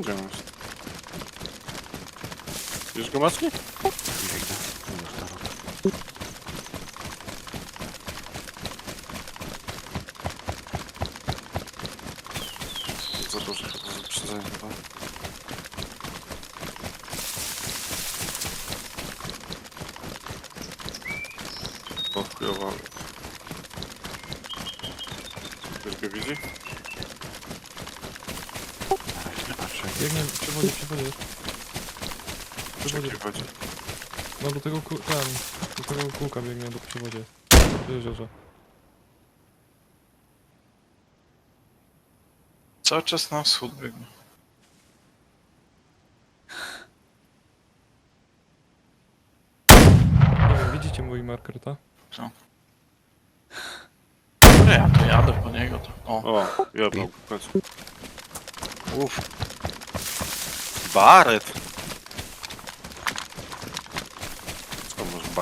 Gdzie jest? Już go maski? Biegnę. Już to robię. Za dużo chyba wyprzedzenie chyba. O. Ktoś go widzi? Na razie Biegnie przy wodzie, przy wodzie. Przy wodzie? No do tego ku... tam. Do tego kółka biegnie do przy wodzie. Do jeziorza. Cały czas na wschód biegnie. Nie wiem, widzicie mój marker, tak? No ja to jadę po niego to. O, O, jedną w końcu. Uff. Барет.